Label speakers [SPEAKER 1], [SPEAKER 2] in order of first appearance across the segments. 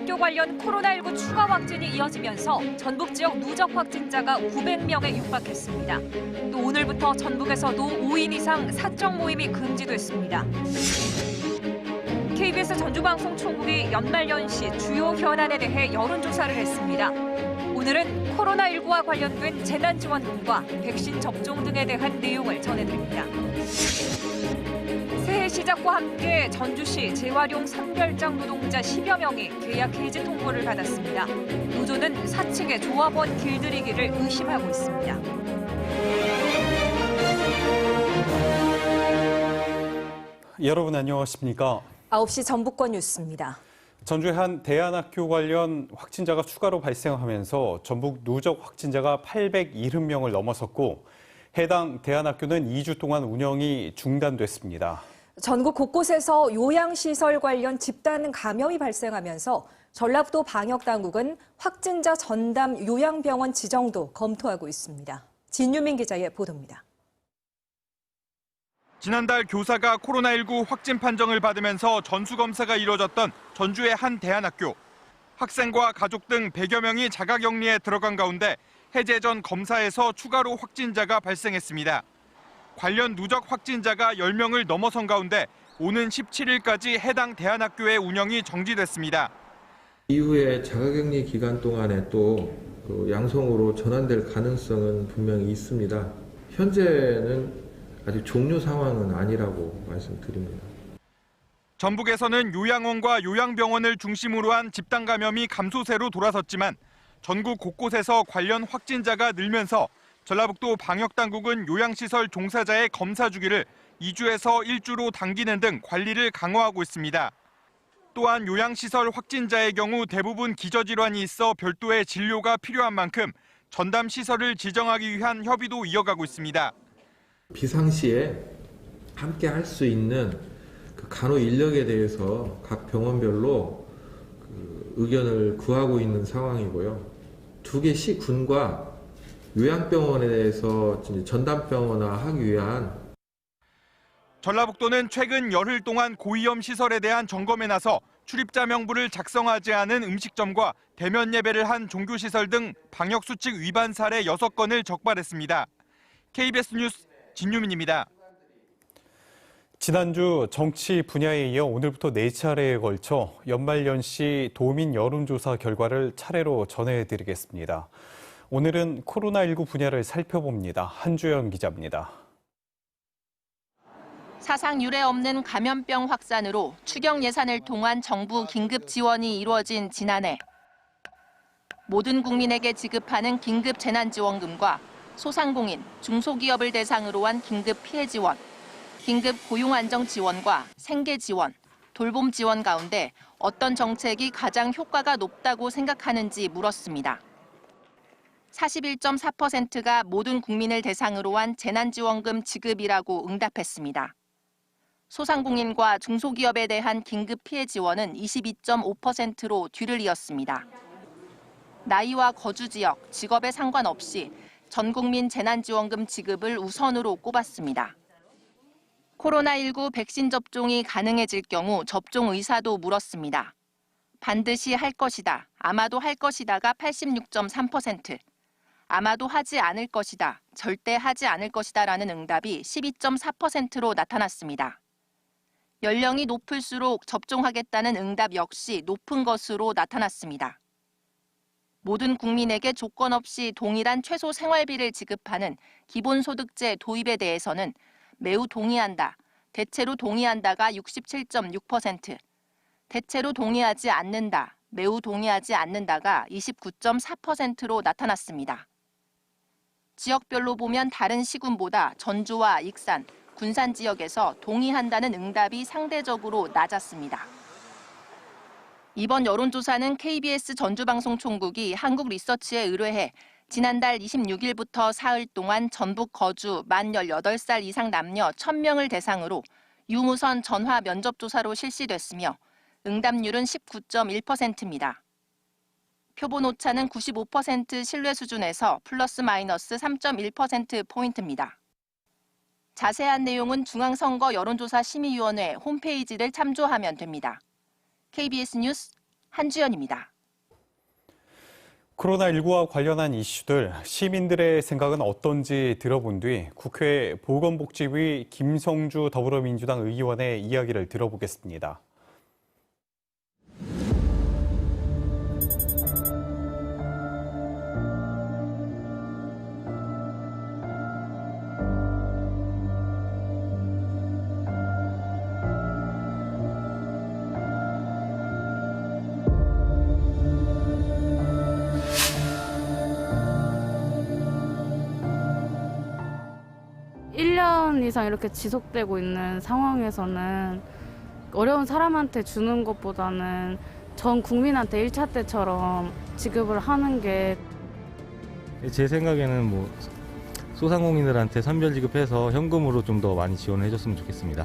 [SPEAKER 1] 대안학교 관련 코로나19 추가 확진이 이어지면서 전북 지역 누적 확진자가 900명에 육박했습니다. 또 오늘부터 전북에서도 5인 이상 사적 모임이 금지됐습니다. KBS 전주방송 총국이 연말연시 주요 현안에 대해 여론조사를 했습니다. 오늘은 코로나19와 관련된 재난지원금과 백신 접종 등에 대한 내용을 전해드립니다. 시작과 함께 전주시 재활용 선별장 노동자 10여 명이 계약 해지 통보를 받았습니다. 노조는 사측의 조합원 길들이기를 의심하고 있습니다.
[SPEAKER 2] 여러분 안녕하십니까?
[SPEAKER 1] 9시 전북권 뉴스입니다.
[SPEAKER 2] 전주의 한 대안학교 관련 확진자가 추가로 발생하면서 전북 누적 확진자가 870명을 넘어섰고 해당 대안학교는 2주 동안 운영이 중단됐습니다.
[SPEAKER 1] 전국 곳곳에서 요양시설 관련 집단 감염이 발생하면서 전라북도 방역당국은 확진자 전담 요양병원 지정도 검토하고 있습니다. 진유민 기자의 보도입니다.
[SPEAKER 3] 지난달 교사가 코로나19 확진 판정을 받으면서 전수검사가 이뤄졌던 전주의 한 대안학교. 학생과 가족 등 100여 명이 자가격리에 들어간 가운데 해제 전 검사에서 추가로 확진자가 발생했습니다. 관련 누적 확진자가 10명을 넘어선 가운데 오는 17일까지 해당 대안학교의 운영이 정지됐습니다.
[SPEAKER 4] 이후에 자가격리 기간 동안에 또 그 양성으로 전환될 가능성은 분명히 있습니다. 현재는 아직 종료 상황은 아니라고 말씀드립니다.
[SPEAKER 3] 전북에서는 요양원과 요양병원을 중심으로 한 집단 감염이 감소세로 돌아섰지만 전국 곳곳에서 관련 확진자가 늘면서 전라북도 방역당국은 요양시설 종사자의 검사 주기를 2주에서 1주로 당기는 등 관리를 강화하고 있습니다. 또한 요양시설 확진자의 경우 대부분 기저질환이 있어 별도의 진료가 필요한 만큼 전담 시설을 지정하기 위한 협의도 이어가고 있습니다.
[SPEAKER 4] 비상시에 함께 할 수 있는 그 간호 인력에 대해서 각 병원별로 그 의견을 구하고 있는 상황이고요. 두 개 시군과 요양병원에 대해서 이제 전담병원화 하기 위한
[SPEAKER 3] 전라북도는 최근 열흘 동안 고위험 시설에 대한 점검에 나서 출입자 명부를 작성하지 않은 음식점과 대면 예배를 한 종교시설 등 방역수칙 위반 사례 6건을 적발했습니다. KBS 뉴스 진유민입니다.
[SPEAKER 2] 지난주 정치 분야에 이어 오늘부터 네 차례에 걸쳐 연말연시 도민 여론조사 결과를 차례로 전해드리겠습니다. 오늘은 코로나19 분야를 살펴봅니다. 한주영 기자입니다.
[SPEAKER 5] 사상 유례 없는 감염병 확산으로 추경 예산을 통한 정부 긴급 지원이 이루어진 지난해. 모든 국민에게 지급하는 긴급 재난지원금과 소상공인, 중소기업을 대상으로 한 긴급 피해 지원, 긴급 고용 안정 지원과 생계 지원, 돌봄 지원 가운데 어떤 정책이 가장 효과가 높다고 생각하는지 물었습니다. 41.4%가 모든 국민을 대상으로 한 재난지원금 지급이라고 응답했습니다. 소상공인과 중소기업에 대한 긴급 피해 지원은 22.5%로 뒤를 이었습니다. 나이와 거주 지역, 직업에 상관없이 전 국민 재난지원금 지급을 우선으로 꼽았습니다. 코로나19 백신 접종이 가능해질 경우 접종 의사도 물었습니다. 반드시 할 것이다, 아마도 할 것이다가 86.3%, 아마도 하지 않을 것이다, 절대 하지 않을 것이다 라는 응답이 12.4%로 나타났습니다. 연령이 높을수록 접종하겠다는 응답 역시 높은 것으로 나타났습니다. 모든 국민에게 조건 없이 동일한 최소 생활비를 지급하는 기본소득제 도입에 대해서는 매우 동의한다, 대체로 동의한다가 67.6%, 대체로 동의하지 않는다, 매우 동의하지 않는다가 29.4%로 나타났습니다. 지역별로 보면 다른 시군보다 전주와 익산, 군산 지역에서 동의한다는 응답이 상대적으로 낮았습니다. 이번 여론조사는 KBS 전주방송총국이 한국리서치에 의뢰해 지난달 26일부터 사흘 동안 전북 거주 만 18살 이상 남녀 1000명을 대상으로 유무선 전화 면접 조사로 실시됐으며 응답률은 19.1%입니다. 표본 오차는 95% 신뢰 수준에서 플러스 마이너스 3.1%포인트입니다. 자세한 내용은 중앙선거 여론조사 심의위원회 홈페이지를 참조하면 됩니다. KBS 뉴스 한주연입니다.
[SPEAKER 2] 코로나19와 관련한 이슈들, 시민들의 생각은 어떤지 들어본 뒤 국회 보건복지위 김성주 더불어민주당 의원의 이야기를 들어보겠습니다.
[SPEAKER 6] 이상 이렇게 지속되고 있는 상황에서는 어려운 사람한테 주는 것보다는 전 국민한테 1차 때처럼 지급을 하는 게
[SPEAKER 7] 제 생각에는 뭐 소상공인들한테 선별 지급해서 현금으로 좀 더 많이 지원을 해줬으면 좋겠습니다.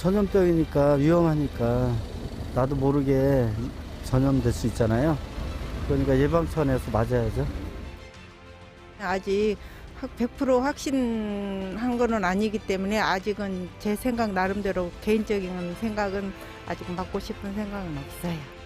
[SPEAKER 8] 전염병이니까 위험하니까 나도 모르게 전염될 수 있잖아요. 그러니까 예방차원에서 맞아야죠.
[SPEAKER 9] 아직 확- 100% 확신한 거는 아니기 때문에 아직은 제 생각 나름대로 개인적인 생각은 아직 맞고 싶은 생각은 없어요.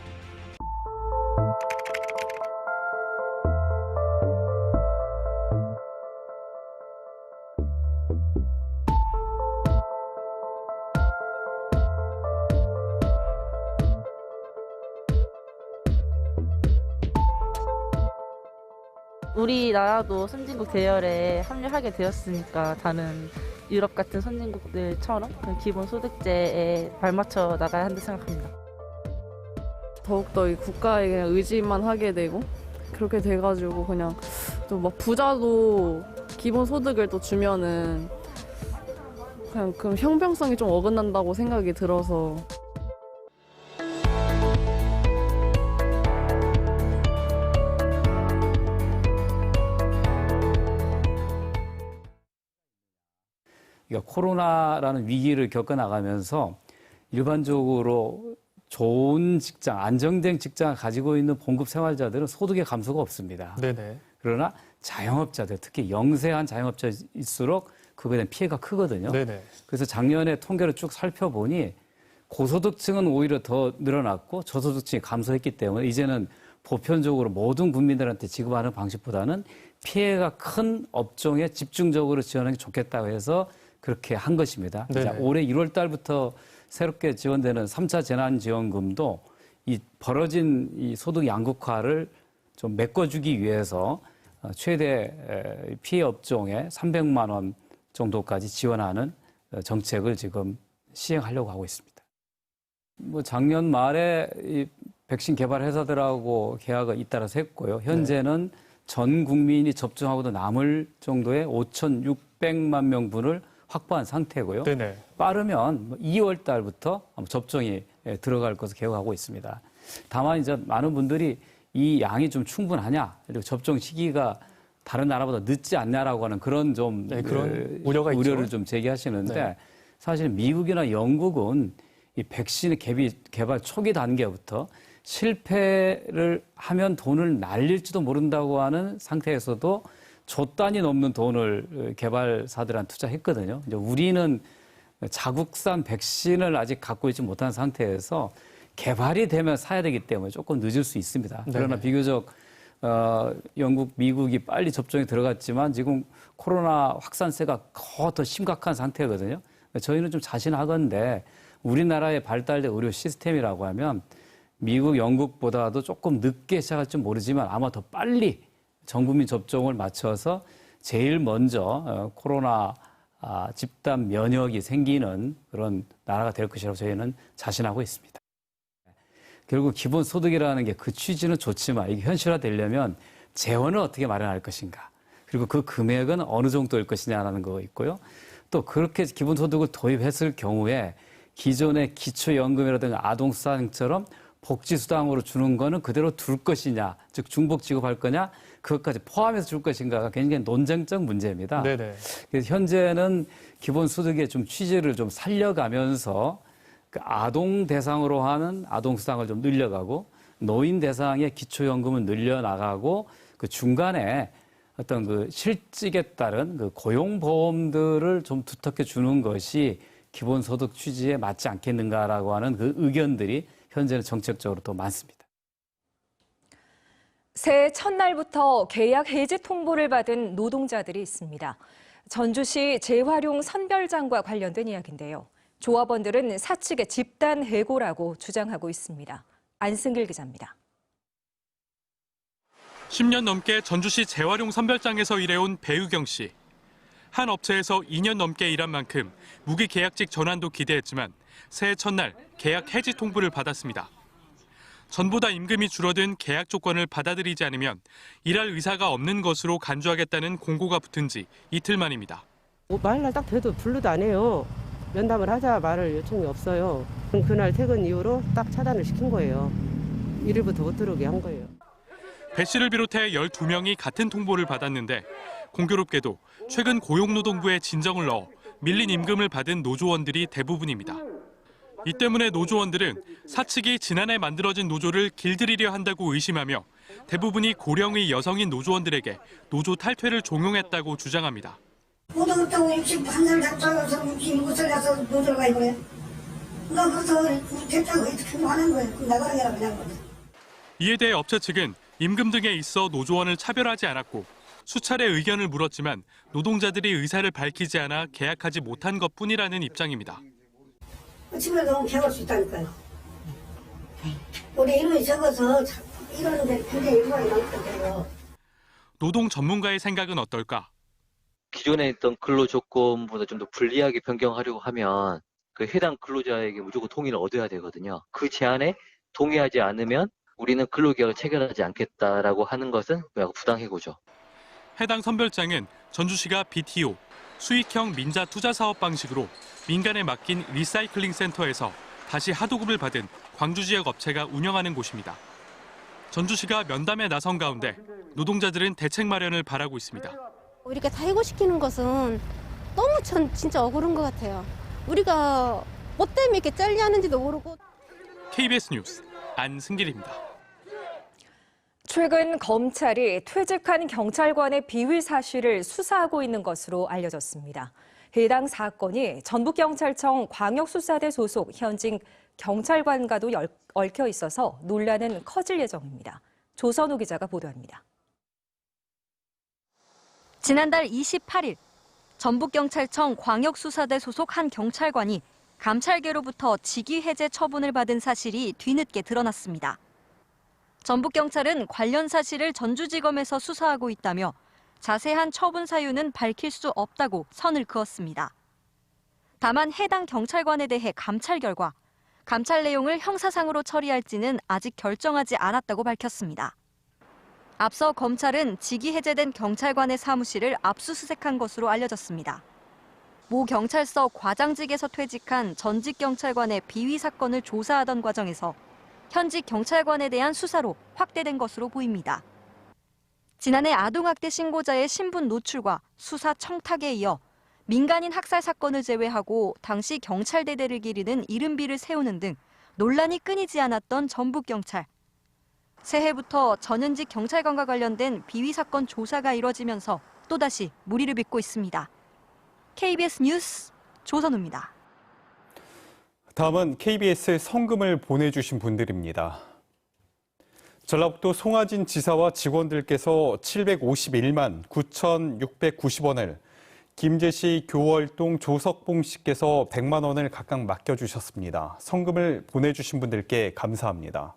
[SPEAKER 10] 우리나라도 선진국 대열에 합류하게 되었으니까 다른 유럽 같은 선진국들처럼 그 기본 소득제에 발맞춰 나가야 한다 생각합니다.
[SPEAKER 6] 더욱더 이 국가에 그냥 의지만 하게 되고 그렇게 돼가지고 그냥 또 막 부자도 기본 소득을 또 주면은 그냥 그럼 형평성이 좀 어긋난다고 생각이 들어서
[SPEAKER 11] 그러니까 코로나라는 위기를 겪어 나가면서 일반적으로 좋은 직장, 안정된 직장을 가지고 있는 봉급 생활자들은 소득의 감소가 없습니다.
[SPEAKER 12] 네네.
[SPEAKER 11] 그러나 자영업자들, 특히 영세한 자영업자일수록 그거에 대한 피해가 크거든요.
[SPEAKER 12] 네네.
[SPEAKER 11] 그래서 작년에 통계를 쭉 살펴보니 고소득층은 오히려 더 늘어났고 저소득층이 감소했기 때문에 이제는 보편적으로 모든 국민들한테 지급하는 방식보다는 피해가 큰 업종에 집중적으로 지원하는 게 좋겠다고 해서 그렇게 한 것입니다. 자, 올해 1월 달부터 새롭게 지원되는 3차 재난지원금도 이 벌어진 이 소득 양극화를 좀 메꿔주기 위해서 어, 최대 에, 피해 업종에 300만 원 정도까지 지원하는 어, 정책을 지금 시행하려고 하고 있습니다. 뭐 작년 말에 이 백신 개발 회사들하고 계약을 잇따라서 했고요. 현재는 전 국민이 접종하고도 남을 정도의 5,600만 명분을 확보한 상태고요.
[SPEAKER 12] 네네.
[SPEAKER 11] 빠르면 2월 달부터 아마 접종이 예, 들어갈 것을 계획하고 있습니다. 다만 이제 많은 분들이 이 양이 좀 충분하냐, 그리고 접종 시기가 다른 나라보다 늦지 않냐라고 하는 그런 좀
[SPEAKER 12] 네, 그런
[SPEAKER 11] 그
[SPEAKER 12] 우려가 있죠.
[SPEAKER 11] 우려를 좀 제기하시는데
[SPEAKER 12] 네.
[SPEAKER 11] 사실 미국이나 영국은 이 백신의 개비, 개발 초기 단계부터 실패를 하면 돈을 날릴지도 모른다고 하는 상태에서도 조 단위 넘는 돈을 개발사들한테 투자했거든요. 이제 우리는 자국산 백신을 아직 갖고 있지 못한 상태에서 개발이 되면 사야 되기 때문에 조금 늦을 수 있습니다. 그러나
[SPEAKER 12] 네네.
[SPEAKER 11] 비교적 어, 영국, 미국이 빨리 접종에 들어갔지만 지금 코로나 확산세가 더 심각한 상태거든요. 저희는 좀 자신하건데 우리나라의 발달된 의료 시스템이라고 하면 미국, 영국보다도 조금 늦게 시작할지 모르지만 아마 더 빨리 전 국민 접종을 맞춰서 제일 먼저 어, 코로나 아, 집단 면역이 생기는 그런 나라가 될 것이라고 저희는 자신하고 있습니다. 결국 기본 소득이라는 게 그 취지는 좋지만 이게 현실화되려면 재원을 어떻게 마련할 것인가 그리고 그 금액은 어느 정도일 것이냐라는 거 있고요. 또 그렇게 기본 소득을 도입했을 경우에 기존의 기초연금이라든가 아동수당처럼 복지수당으로 주는 거는 그대로 둘 것이냐, 즉 중복 지급할 거냐, 그것까지 포함해서 줄 것인가가 굉장히 논쟁적 문제입니다.
[SPEAKER 12] 네네.
[SPEAKER 11] 그래서 현재는 기본 소득의 좀 취지를 좀 살려가면서 그 아동 대상으로 하는 아동 수당을 좀 늘려가고 노인 대상의 기초연금은 늘려나가고 그 중간에 어떤 그 실직에 따른 그 고용보험들을 좀 두텁게 주는 것이 기본소득 취지에 맞지 않겠는가라고 하는 그 의견들이 현재는 정책적으로 더 많습니다.
[SPEAKER 1] 새해 첫날부터 계약 해지 통보를 받은 노동자들이 있습니다. 전주시 재활용 선별장과 관련된 이야기인데요. 조합원들은 사측의 집단 해고라고 주장하고 있습니다. 안승길 기자입니다.
[SPEAKER 13] 10년 넘게 전주시 재활용 선별장에서 일해온 배유경 씨. 한 업체에서 2년 넘게 일한 만큼 무기 계약직 전환도 기대했지만 새해 첫날 계약 해지 통보를 받았습니다. 전보다 임금이 줄어든 계약 조건을 받아들이지 않으면 일할 의사가 없는 것으로 간주하겠다는 공고가 붙은 지 이틀 만입니다.
[SPEAKER 14] 뭐 말날 딱 돼도 분류도 안 해요. 면담을 하자 말을 요청이 없어요. 그날 퇴근 이후로 딱 차단을 시킨 거예요. 일일부터 못 들어오게 한 거예요.
[SPEAKER 13] 배 씨를 비롯해 12명이 같은 통보를 받았는데 공교롭게도 최근 고용노동부에 진정을 넣어 밀린 임금을 받은 노조원들이 대부분입니다. 이 때문에 노조원들은 사측이 지난해 만들어진 노조를 길들이려 한다고 의심하며 대부분이 고령의 여성인 노조원들에게 노조 탈퇴를 종용했다고 주장합니다.
[SPEAKER 15] 고등학교 61살 잡혀서 67살 가서 노조를 가 이거예요. 나 그래서 우리 대표가 이렇게 하는 거예요. 그럼 나가라 해라 그냥 거죠.
[SPEAKER 13] 이에 대해 업체 측은 임금 등에 있어 노조원을 차별하지 않았고 수차례 의견을 물었지만 노동자들이 의사를 밝히지 않아 계약하지 못한 것뿐이라는 입장입니다.
[SPEAKER 15] 집에 가면 개할 수 있다니까요. 우리 이름이 적어서 자- 이러는데 굉장히 일반이 많거든요.
[SPEAKER 13] 노동 전문가의 생각은 어떨까?
[SPEAKER 16] 기존에 있던 근로 조건보다 좀 더 불리하게 변경하려고 하면 그 해당 근로자에게 무조건 동의를 얻어야 되거든요. 그 제안에 동의하지 않으면 우리는 근로계약을 체결하지 않겠다라고 하는 것은 매우 부당해고죠.
[SPEAKER 13] 해당 선별장은 전주시가 BTO, 수익형 민자 투자 사업 방식으로 민간에 맡긴 리사이클링 센터에서 다시 하도급을 받은 광주 지역 업체가 운영하는 곳입니다. 전주시가 면담에 나선 가운데 노동자들은 대책 마련을 바라고 있습니다.
[SPEAKER 17] 이렇게 다 해고시키는 것은 너무 전 진짜 억울한 것 같아요. 우리가 뭐 때문에 이렇게 잘리하는지도 모르고
[SPEAKER 13] KBS 뉴스 안승길입니다.
[SPEAKER 1] 최근 검찰이 퇴직한 경찰관의 비위 사실을 수사하고 있는 것으로 알려졌습니다. 해당 사건이 전북경찰청 광역수사대 소속 현직 경찰관과도 열- 얽혀 있어서 논란은 커질 예정입니다. 조선우 기자가 보도합니다.
[SPEAKER 18] 지난달 28일 전북경찰청 광역수사대 소속 한 경찰관이 감찰계로부터 직위 해제 처분을 받은 사실이 뒤늦게 드러났습니다. 전북경찰은 관련 사실을 전주지검에서 수사하고 있다며 자세한 처분 사유는 밝힐 수 없다고 선을 그었습니다. 다만 해당 경찰관에 대해 감찰 결과 감찰 내용을 형사상으로 처리할지는 아직 결정하지 않았다고 밝혔습니다. 앞서 검찰은 직위 해제된 경찰관의 사무실을 압수수색한 것으로 알려졌습니다. 모 경찰서 과장직에서 퇴직한 전직 경찰관의 비위 사건을 조사하던 과정에서 현직 경찰관에 대한 수사로 확대된 것으로 보입니다. 지난해 아동학대 신고자의 신분 노출과 수사 청탁에 이어 민간인 학살 사건을 제외하고 당시 경찰대대를 기리는 이름비를 세우는 등 논란이 끊이지 않았던 전북경찰. 새해부터 전현직 경찰관과 관련된 비위 사건 조사가 이뤄지면서 또다시 무리를 빚고 있습니다. KBS 뉴스 조선우입니다.
[SPEAKER 2] 다음은 KBS 성금을 보내주신 분들입니다. 전라북도 송하진 지사와 직원들께서 751만 9,690원을 김제시 교월동 조석봉 씨께서 100만 원을 각각 맡겨주셨습니다. 성금을 보내주신 분들께 감사합니다.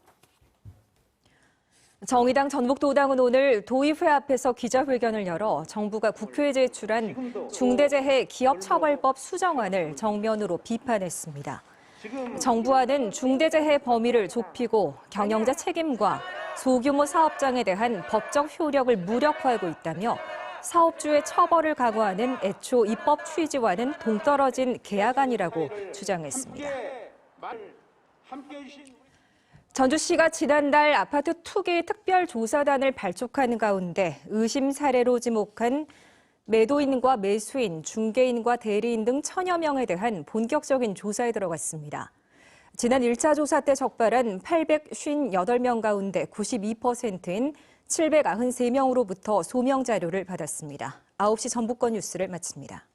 [SPEAKER 1] 정의당 전북도당은 오늘 도의회 앞에서 기자회견을 열어 정부가 국회에 제출한 중대재해 기업처벌법 수정안을 정면으로 비판했습니다. 정부안은 중대재해 범위를 좁히고 경영자 책임과 소규모 사업장에 대한 법적 효력을 무력화하고 있다며 사업주의 처벌을 강화하는 애초 입법 취지와는 동떨어진 계약안이라고 주장했습니다. 전주시가 지난달 아파트 투기 특별조사단을 발족하는 가운데 의심 사례로 지목한 매도인과 매수인, 중개인과 대리인 등 천여 명에 대한 본격적인 조사에 들어갔습니다. 지난 1차 조사 때 적발한 858명 가운데 92%인 793명으로부터 소명 자료를 받았습니다. 9시 전북권 뉴스를 마칩니다.